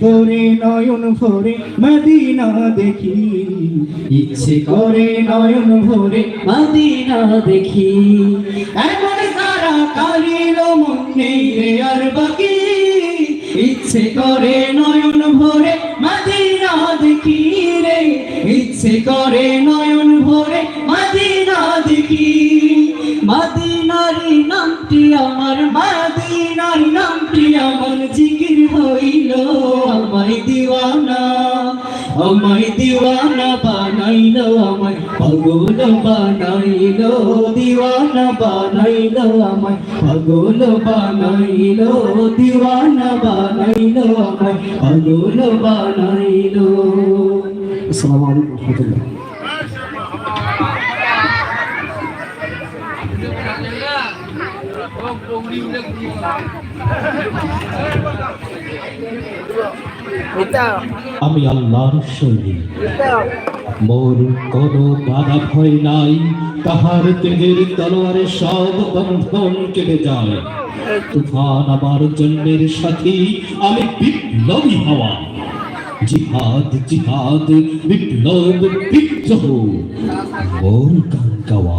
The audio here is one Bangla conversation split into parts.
করে নয়ন ভরে মদিনা দেখি। ইচ্ছে করে নয়ন ভরে মদিনা দেখি। এমন তারা কালিল মন নেই আর বাকি। ইচ্ছে করে নয়ন ভরে মদিনা দেখি রে। ইচ্ছে করে নয়ন ভরে মদিনা দেখি। মদিনারি নামটি আমার মদিনার নামটি আমার জিকির হইল। আমায় দিওয়ানা আমায় দিওয়ানা বানাইল, আমায় পাগল বানাইল। দিওয়ানা বানাইল, আমায় পাগল বানাইল। দিওয়ানা বানাইল, আমায় পাগল বানাইল। আসসালামু আলাইকুম রহমতুল্লাহ। আমি আল্লাহর শৈলী মোর কোনো বাধা ভয় নাই। তাহার তেজের তলোয়ারে সব বন্ধন কেটে যায়। তুফান আমার জন্মের সাথী, আমি বিপ্লবী হওয়া। জিহাদ জিহাদ, বিপ্লব, বিদ্রোহ, মোর গান গাওয়া।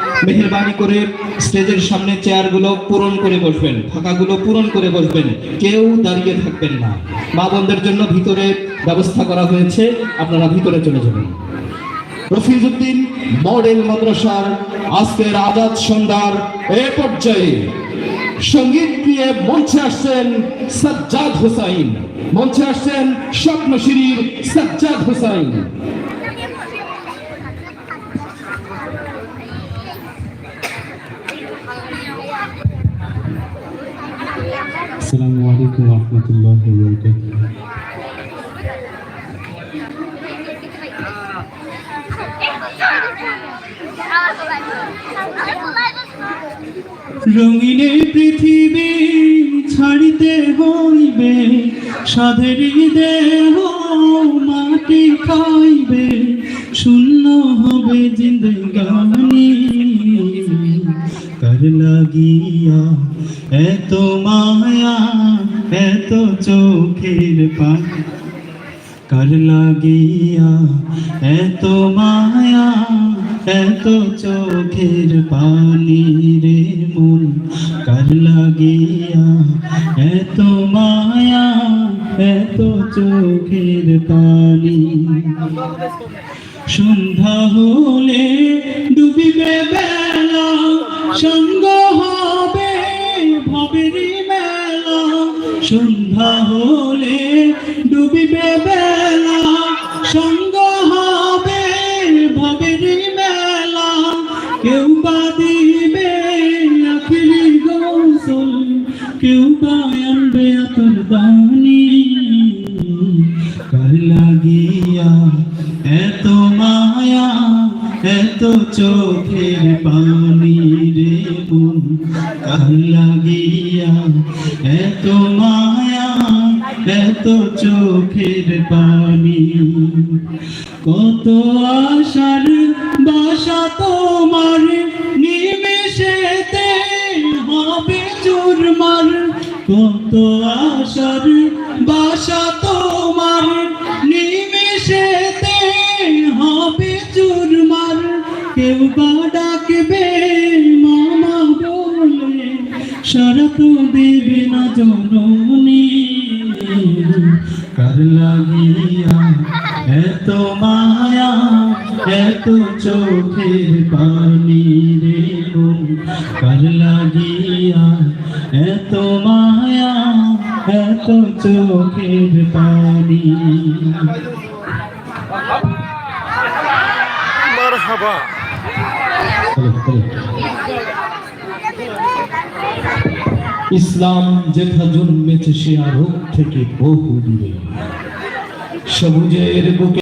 মেহরবানি করে স্টেজের সামনে চেয়ারগুলো পূরণ করে বসবেন ফাঁকাগুলো পূরণ করে বসবেন। কেউ দাঁড়িয়ে থাকবেন না। মা বোনদের জন্য ভিতরে ব্যবস্থা করা হয়েছে, আপনারা ভিতরে চলে যাবেন। রফিজউদ্দিন, মডেল মাদ্রাসার আজকের আজাদ সন্ধ্যার এ পর্যায়ে সংগীত দিয়ে মঞ্চে আসছেন সাজ্জাদ হোসাইন। মঞ্চে আসছেন স্বপ্নশিরির সাজ্জাদ হোসাইন। আসসালামু আলাইকুম রহমতুল্লাহ রঙিনে পৃথিবী ছাড়িতে হইবে, সাধের দেহ মাটি খাইবে, শূন্য হবে জিন্দগানি। কার লাগিয়া এত মায়া এত চোখের পানি। কার লাগিয়া এত মায়া এত চোখের পানি রে মন। কার লাগিয়া এত মায়া এত চোখের পানি। সন্ধ্যা হলে ডুবিবে বেলা, সঙ্গ হবে সন্ধ্যা হলে ডুবিবে বেলা, সঙ্গ হবে ভবেরি মেলা। কেউ বা দিবে আখিরি গোসল কেউ বা আনবে আতর দানি কার লাগিয়া এত মায়া, এত চোখের পানি রে কার লাগিয়া এত মায়া এত চোখের পানি। কত আশার বাসা তোমার, নিমেষেতে হবে চুরমার। কত আশার বাসা তোমার, নিমেষেতে হবে চুরমার। কেউ বা ডাকবে মামা বলে, সারা তো দেবে না জননী। লাগিয়া এত মায়া এত চোখের পানি রে কার লাগিয়া এত মায়া এত চোখের পানি। মারহাবা। ইসলাম যেথা জন্মেছে সে আরব থেকে বহু দূরে সবুজের বুকে